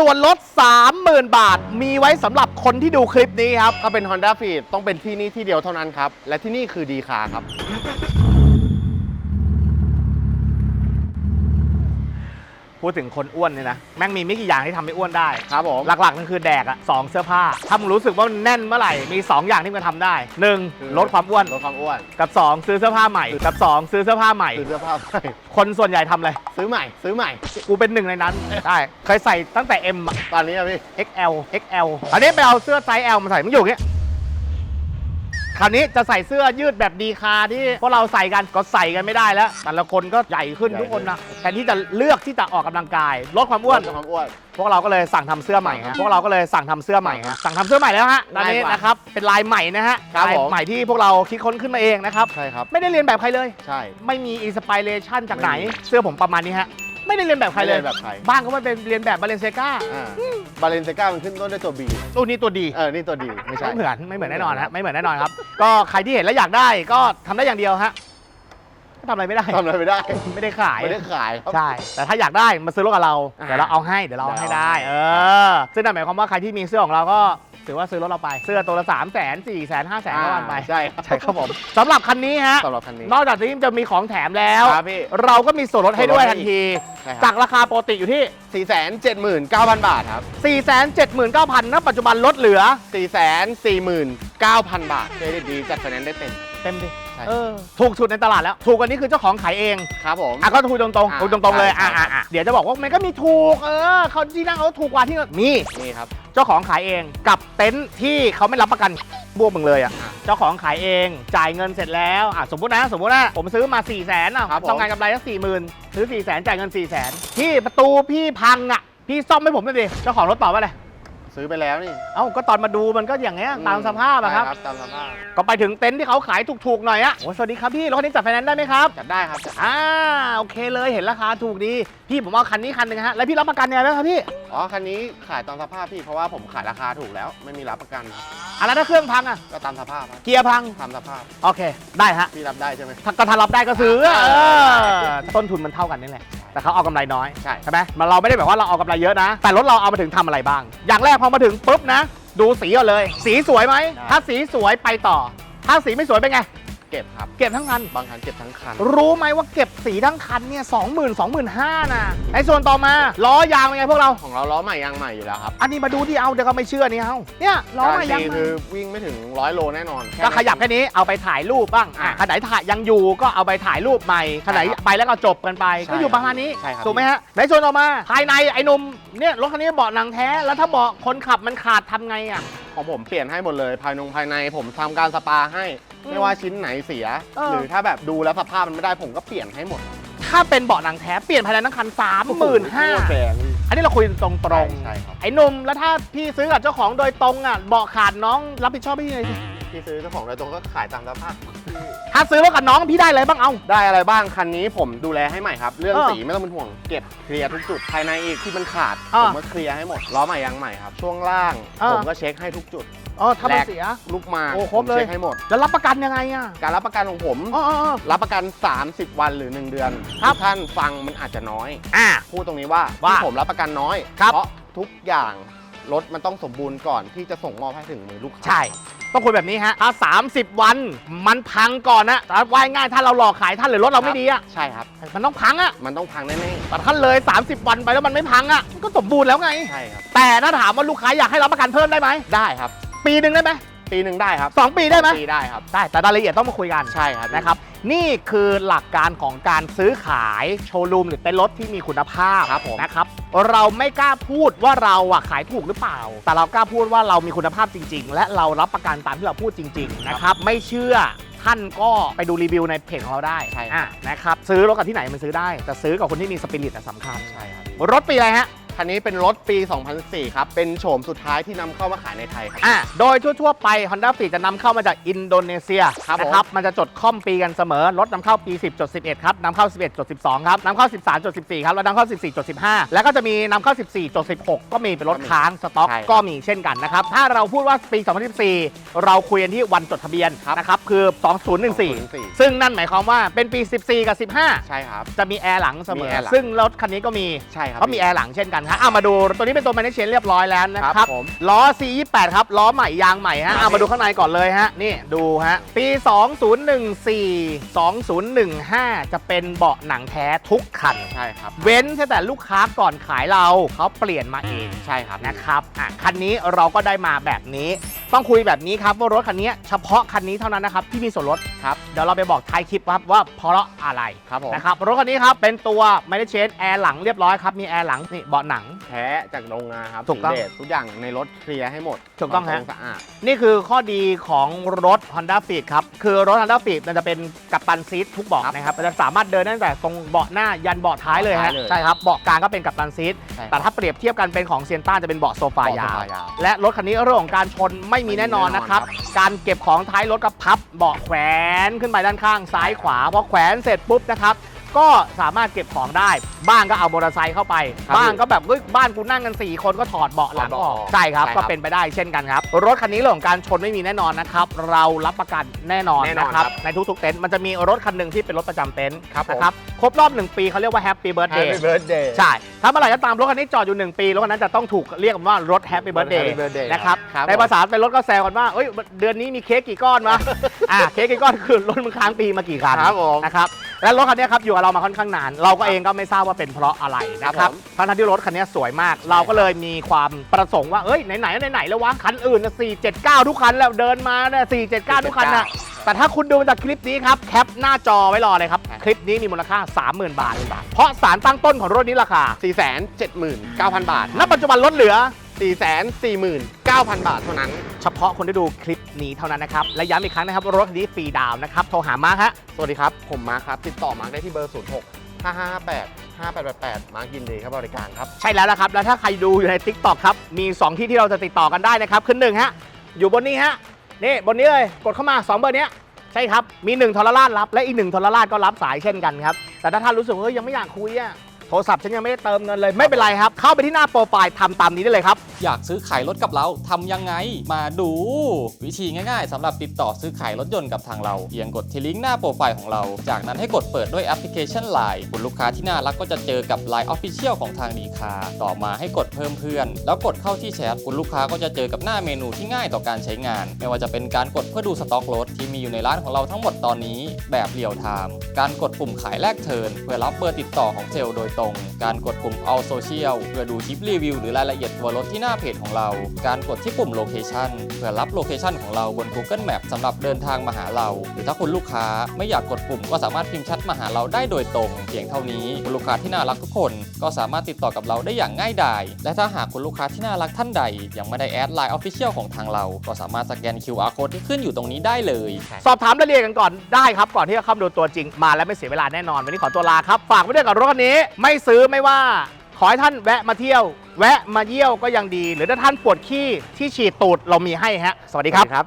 ส่วนลด 30,000 บาท มีไว้สำหรับคนที่ดูคลิปนี้ครับ ถ้าเป็น Honda f e e d ต้องเป็นที่นี่ที่เดียวเท่านั้นครับ และที่นี่คือดีคาครับ พูดถึงคนอ้วนเนี่ยนะ แม่งมีไม่กี่อย่างที่ทำให้อ้วนได้ ครับผม หลักๆนั่นคือแดกอะสองเสื้อผ้า ถ้ามึงรู้สึกว่ามันแน่นเมื่อไหร่ มี 2 อย่างที่มันทำได้ 1. ลดความอ้วน ลดความอ้วน กับ 2 ซื้อเสื้อผ้าใหม่ กับ 2 ซื้อเสื้อผ้าใหม่ ซื้อเสื้อผ้าใหม่ คนส่วนใหญ่ทำอะไรซื้อใหม่ ซื้อใหม่ กูเป็นหนึ่งในนั้น ได้ เคยใส่ตั้งแต่ M อะ ตอนนี้อะพี่ XL XL อันนี้ไปเอาเสื้อไซส์ L มาใส่มันอยู่อย่างเงี้ย คราวนี้จะใส่เสื้อยืดแบบดีคาที่พวกเราใส่กันก็ใส่กันไม่ได้แล้ว แต่ละคนก็ใหญ่ขึ้นใหญ่ทุกคนนะแทนที่จะเลือกที่จะออกกำลังกายลดความอ้วนลดความอ้วน พวกเราก็เลยสั่งทำเสื้อใหม่ฮะพวกเราก็เลยสั่งทำเสื้อใหม่ฮะสั่งทำเสื้อใหม่แล้วฮะตอนนี้ง่ายกว่านะครับ เป็นลายใหม่นะฮะครับลายผม ใหม่ที่พวกเราคิดค้นขึ้นมาเองนะครับ ใช่ครับ ไม่ได้เรียนแบบใครเลย ใช่ ไม่มีอินสปิเรชันจากไหน ไม่มี เสื้อผมประมาณนี้ฮะ ไม่ได้เรียนแบบใครเลย ไม่ได้เรียนแบบใคร บ้านก็ไม่เป็นเรียนแบบบาเลนเซกาอ่าบาเลนเซกามันขึ้นต้นด้วยตัว B ตัวนี้ตัวดี เออ นี่ตัวดีไม่ใช่ ไม่เหมือนไม่เหมือนแน่นอนฮะไม่เหมือนแน่นอนครับ ก็ใครที่เห็นแล้วอยากได้ก็ทำได้อย่างเดียวฮะก็ทำอะไรไม่ได้ ทำอะไรไม่ได้ ไม่ได้ขาย ไม่ได้ขายครับ ใช่ แต่ถ้าอยากได้มาซื้อรถกับเรา อ่าเดี๋ยวเราเอาให้ เดี๋ยวเราเอาให้ได้เดี๋ยวเอเอาให้อซึ่งนั่นหมายความว่าใครที่มีเสื้อของเราก็ ถือว่าซื้อรถเราไป เสื้อตัวละ 3 0 0 0 0 0 4 0 0 0 0 5 0 0 0 0 0ก็วันไปใช่ครับใช่ครับผมสำหรับคันนี้ฮะสำหรับคันนี้ นอกจากที่จะมีของแถมแล้ว ครับพี่เราก็มีส่วนลดให้ด้วยทันที ใช่คจารับกราคาปกติอยู่ที่ 4 7 9 0 0 0 บาทครับ 479,000ณปัจจุบันลดเหลือ 4 4 9 0 0 0 บาทเครดิตดีจัดไฟแนนซ์ได้เต็ม เต็มดิใช่ เออถูกสุดในตลาดแล้ว ถูกกว่านี้คือเจ้าของขายเอง ครับผม อะก็คุยตรงๆอ่าคุยตรงๆเลยใช่อะใช่ อะอะเดี๋ยวจะบอกว่ามันก็มีถูกเออเขาที่นั่งเขาถูกกว่าที่มีนี่ครับเจ้าของขายเองกับเต็นท์ที่เขาไม่รับประกันบวกมึงเลยอะอะเจ้าของขายเองจ่ายเงินเสร็จแล้วอะสมมตินะสมมตินะผมซื้อมา4ี่แสนอะครับผม ต้องการกำไรสักสี่หมื่นซื้อ4ี่แสนจ่ายเงิน4ี่แสนพี่ประตูพี่พังอะพี่ซ่อมให้ผมหน่อยดิเจ้าของรถตอบว่าอะไร ซื้อไปแล้วนี่เอ้าก็ตอนมาดูมันก็อย่างเงี้ยตามสภาพอะครับ ใช่ตามสภาพก็ไปถึงเต็นท์ที่เขาขายถูกๆหน่อยอะโอ้สวัสดีครับพี่รถคันนี้จัดไฟแนนซ์ได้ไหมครับ จัดได้ครับจัดอ่าโอเคเลยเห็นราคาถูกดี พี่ผมเอาคันนี้คันหนึ่งฮะแล้วพี่รับประกันยังไงบ้างครับพี่อ๋อคันนี้ขายตามสภาพพี่เพราะว่าผมขายราคาถูกแล้ว ไม่มีรับประกันครับอะแล้วถ้าเครื่องพังอะก็ตามสภาพครับเกียร์พังตามสภาพโอเค ได้ฮะพี่รับได้ใช่ไหม ถ้าก็ถ้ารับได้ก็ซื้ออ่าเออต้นทุนมันเท่ากันนี่แหละ แต่เขาเอากำไรน้อยใช่ ใช่ไหมมันเราไม่ได้แบบว่าเราเอากำไรเยอะนะ แต่รถเราเอามาถึงทำอะไรบ้าง อย่างแรกพอมาถึงปุ๊บนะ ดูสีก่อนเลย สีสวยไหม ถ้าสีสวยไปต่อ ถ้าสีไม่สวยเป็นไง เก็บครับ เก็บทั้งคัน บางคันเก็บทั้งคัน รู้ไหมว่าเก็บสีทั้งคันเนี่ยสองหมื่นสองหมื่นห้านะในส่วนต่อมาล้อยางเป็นไงพวกเรา ของเราล้อใหม่ยางใหม่อยู่แล้วครับอันนี้มาดูที่เอาเดี๋ยวก็ไม่เชื่อนี่เอาเนี่ยล้อใหม่การัยานงตีใหม่ คือวิ่งไม่ถึงร้อยโลแน่นอนก็ขยับแค่นี้เอาไปถ่ายรูปบ้างอะอะขนาดถ่ายยังอยู่ก็เอาไปถ่ายรูปใหม่ขนาดใช่ครับไปแล้วก็จบกันไป ใช่ก็อยู่ประมาณนี้ใช่ครับ ถูกไหมฮะในส่วนต่อมา ภายในไอ้หนุ่มเนี่ยรถคันนี้เบาะหนังแท้แล้วถ้าเบาะคนขับมันขาดทำไงอะของผมเปลี่ยนให้หมดเลย ภายนงภายในผมทำการสปาให้อืม ไม่ว่าชิ้นไหนเสีย เออ หรือถ้าแบบดูแล้วสภาพมันไม่ได้ผมก็เปลี่ยนให้หมดถ้าเป็นเบาะหนังแท้เปลี่ยนภายในทั้งคันสามหมื่นห้าโคตรแพงอันนี้เราคุยตรงตรงใช่ครับไอ้หนุ่มแล้วถ้าพี่ซื้อกับเจ้าของโดยตรงอะเบาะขาดน้องรับผิดชอบพี่เลยสิพี่ซื้อเจ้าของโดยตรงก็ขายตามสภาพ ถ้าซื้อรถกับน้องพี่ได้อะไรบ้างเอา ได้อะไรบ้างคันนี้ผมดูแลให้ใหม่ครับ เรื่องเออสีไม่ต้องเป็นห่วงเก็บเคลียร์ทุกจุดภายในอีกที่มันขาด เออผมก็เคลียร์ให้หมดล้อใหม่ยางใหม่ครับ ช่วงล่าง เออ ผมก็เช็คให้ทุกจุด อ๋อถ้ามันแลกเสีย ลูกหมากโอ้ครบผมเลยเช็คให้หมด แล้วรับประกันยังไงอะการรับประกันของผม อ๋ออ๋ออ๋อ รับประกัน 30 วันหรือ 1 เดือนครับทุกท่านฟังมันอาจจะน้อย อะพูดตรงนี้ว่าว่าที่ผมรับประกันน้อย ครับ เพราะทุกอย่างรถมันต้องสมบูรณ์ก่อนที่จะส่งมอบให้ถึงมือลูกค้าใช่ ต้องคุยแบบนี้ฮะ ถ้า 30 วันมันพังก่อนนะแต่ว่าง่ายๆถ้าเราหลอกขายท่านหรือรถเราไม่ดีอะ ใช่ครับ มันต้องพังอะ มันต้องพังแน่แต่ท่านเลย 30 วันไปแล้วมันไม่พังอะมันก็สมบูรณ์แล้วไง ๆใช่ครับ แต่ถ้าถามว่าลูกค้าอยากให้รับประกันเพิ่มได้ไหม ได้ครับ ปีหนึ่งได้ไหมปีหนึ่งได้ครับสองปีได้ไหมสองปีได้ครับได้แต่รายละเอียดต้องมาคุยกันใช่ครับนะครับ นี่คือหลักการของการซื้อขายโชว์รูมหรือเต็นท์รถที่มีคุณภาพครับผมนะครับเราไม่กล้าพูดว่าเราอะขายถูกหรือเปล่า แต่เรากล้าพูดว่าเรามีคุณภาพจริง ๆ และเรารับประกันตามที่เราพูดจริง ๆ นะครับ ไม่เชื่อท่านก็ไปดูรีวิวในเพจของเราได้ใช่ครับอะนะครับซื้อรถกับที่ไหนมันซื้อได้แต่ซื้อกับคนที่มีสปิริตอะสำคัญใช่ครับรถปีอะไรฮะ คันนี้เป็นรถปี 2004 ครับ เป็นโฉมสุดท้ายที่นำเข้ามาขายในไทยครับ อะโดยทั่วๆไป Honda f i t จะนำเข้ามาจากอินโดนีเซียครับผม นะครับ มันจะจดค่อมปีกันเสมอ รถนำเข้าปี 10จด11 ครับนำเข้า 11จด12 ครับนำเข้า 13จด14 ครับ แล้วนำเข้า 14จด15 แล้วก็จะมีนำเข้า 14จด16 ก็มีเป็นรถค้างสต็อกใช่ ก็มีเช่นกันนะครับ ถ้าเราพูดว่าปี 2014 เราคุยกันที่วันจดทะเบียนครับนะครับ คือ2014 ซึ่งนั่นหมายความว่าเป็นปี 14 กับ 15 ใช่ครับ จะมีแอร์หลังเสมมีอ แอร์หลัง ซึ่งรถคันนี้ก็มี ใช่ครับเขามีแอร์หลังเช่นกันฮะเอามาดูตัวนี้เป็นตัว manage chain เรียบร้อยแล้วนะคครัรับบผมล้อ C28 ครับล้อใหม่ยางใหม่ฮะครับเอามาดูข้างในก่อนเลยฮะนี่ดูฮะปี 2014 2015 จะเป็นเบาะหนังแท้ทุกคันใช่ครับเว้นแต่ลูกค้าก่อนขายเราเขาเปลี่ยนมาเองใช่ครับนะครับอะคันนี้เราก็ได้มาแบบนี้ ต้องคุยแบบนี้ครับว่ารถคันนี้เฉพาะคันนี้เท่านั้นนะครับที่มีส่วนลดครับเดี๋ยวเราไปบอกท้ายคลิปครับว่าเพราะอะไรครับผมนะครับรถคันนี้ครับเป็นตัว m a n a g e แอร์หลังเรียบร้อยครับมีแอร์หลังนี่เบาะหนัง แท้จากโรงงานครับถูกต้อง สีเดชทุกอย่างในรถเคลียร์ให้หมดถูกต้องฮะความสะอาด นี่คือข้อดีของรถ Honda f e e d ครับ คือรถ Honda f e e d มันจะเป็นกัปตันซีททุกเบาะครับนะครับมันจะสามารถเดินได้ตั้งแต่ตรงเบาะหน้ายันเบาะท้ายเลยฮะเบาะท้ายเลย ใช่ครับเบาะกลางก็เป็นกัปตันซีทใช่แต่ถ้าเปรียบเทียบกันเป็นของเซียนต้าจะเป็นเบาะโซฟาเบาะยาวโซฟายาวและรถคันนี้เรื่องของการชนไม่มีแน่นอนนะครับ การเก็บของท้ายรถก็พับเบาะแขวนขึ้นไปด้านข้างซ้ายขวาพอแขวนเสร็จปุ๊บนะครับ ก็สามารถเก็บของได้ บ้างก็เอามอเตอร์ไซค์เข้าไป ครับบ้างก็แบบเฮ้ยบ้านกูนั่งกัน 4 คนก็ถอดเบาะหลังถอดอเบาะอกออกใช่ครับ ใช่ครับก็เป็นไปได้เช่นกันครับ รถคันนี้เรื่องของการชนไม่มีแน่นอนนะครับ เรารับประกันแน่นอนแน่นอนนะคครัรับบในทุกๆเต็นท์มันจะมีรถคันหนึ่งที่เป็นรถประจำเต็นท์ครับผม นะครับครบรอบ 1 ปีเขาเรียกว่าแฮปปี้เบิร์ดเดย์ Happy Birthday ใช่ ถ้าเมื่อไหร่ก็ตามรถคันนี้จอดอยู่ 1 ปี รถคันนั้นจะต้องถูกเรียกว่ารถแฮปปี้เบิร์ดเดย์ Happy Birthday นะครับ ครับในภาษาเป็นรถก็แซวกันว่า เอ้ย เดือนนี้มีเค้กกี่ก้อนวะ อ่า เค้กกี่ก้อนคือรถมึงค้างปีมากี่คันครับผม นะครับ และรถคันนี้ครับอยู่กับเรามาค่อนข้างนาน เราก็เองก็ไม่ทราบว่าเป็นเพราะอะไรนะคครัรับบผมทั้งๆที่รถคันนี้สวยมาก เราก็เลยมีความประสงค์ว่าเอ้ยไหนๆไหนๆแล้ววะคันอื่นนะ479ทุกคันแล้วเดินมาเนี่ย479ทุกคันนะแต่ถ้าคุณดูจากคลิปนี้ครับแคปหน้าจอไว้รอเลยครับ คลิปนี้มีมูลค่า 30,000 บาท เพราะสารตั้งต้นของรถนี้ราคา 479,000 บาท ณ ปัจจุบันลดเหลือ 449,000 บาทเท่านั้น เฉพาะคนที่ดูคลิปนี้เท่านั้นนะครับ และย้ำอีกครั้งนะครับ รถคันนี้ฟรีดาวน์นะครับ โทรหามาร์คฮะ สวัสดีครับ ผมมาร์คครับ ติดต่อมาร์คได้ที่เบอร์ 06 5558 5888 มาร์คยินดีครับบริการครับ ใช่แล้วนะครับ แล้วถ้าใครดูอยู่ใน Tik t o k ครับ มี 2 ที่ที่เราจะติดต่อกันได้นะครับคือหนึ่งฮะ อยู่บนนี้ฮะ นี่บนนี้เลย กดเข้ามา 2 เบอร์เนี้ยใช่ครับ มี1โทรราชรับ และอีก1โทรราชก็รับสายเช่นกันครับ แต่ถ้าท่านรู้สึกว่าเฮ้ยยังไม่อยากคุยอะ โทรศัพท์ฉันยังไม่ได้เติมเงินเลยไม่เป็นไรครับ เข้าไปที่หน้าโปรไฟล์ทำตามนี้ได้เลยครับ อยากซื้อขายรถกับเราทำยังไง มาดู วิธีง่ายๆสำหรับติดต่อซื้อขายรถยนต์กับทางเราเพียงกดที่ลิงก์หน้าโปรไฟล์ของเรา จากนั้นให้กดเปิดด้วยแอปพลิเคชัน Line คุณลูกค้าที่น่ารักก็จะเจอกับ Line Official ของทางดีคาต่อมาให้กดเพิ่มเพื่อน แล้วกดเข้าที่แชทคุณลูกค้าก็จะเจอกับหน้าเมนูที่ง่ายต่อการใช้งาน ไม่ว่าจะเป็นการกดเพื่อดูสต็อกรถที่มีอยู่ในร้านของเราทั้งหมดตอนนี้ แบบเรียลไทม์การกดปุ่มขายแลกเทิร์นเพื่อรับเบอร์ติดต่อของเซลล์โดยตรงการกดปุ่ม All Social เพื่อดูคลิปรีวิวหรือรายละเอียดตัวรถที่หน้าเพจของเรา การกดที่ปุ่ม Location เพื่อรับโลเคชันของเราบน Google Map สำหรับเดินทางมาหาเรา หรือถ้าคุณลูกค้าไม่อยากกดปุ่มก็สามารถพิมพ์แชทมาหาเราได้โดยตรงเพียงเท่านี้คุณลูกค้าที่น่ารักทุกคน ก็สามารถติดต่อกับเราได้อย่างง่ายดายและถ้าหากคุณลูกค้าที่น่ารักท่านใด ยังไม่ได้แอดไลน์ Official ของทางเรา ก็สามารถสแกน QR Code ที่ขึ้นอยู่ตรงนี้ได้เลย สอบถามรายละเอียดกันก่อนได้ครับก่อนที่จะเข้ามาดูตัวจริงมาแล้วไม่เสียเวลาแน่นอนวันนี้ขอตัวลาครับฝากไว้ด้วยกับรถคันนี้ไม่ซื้อไม่ว่า ขอให้ท่านแวะมาเที่ยว แวะมาเยี่ยวก็ยังดี หรือถ้าท่านปวดขี้ที่ฉีดตูดเรามีให้ฮะ สวัสดีครับ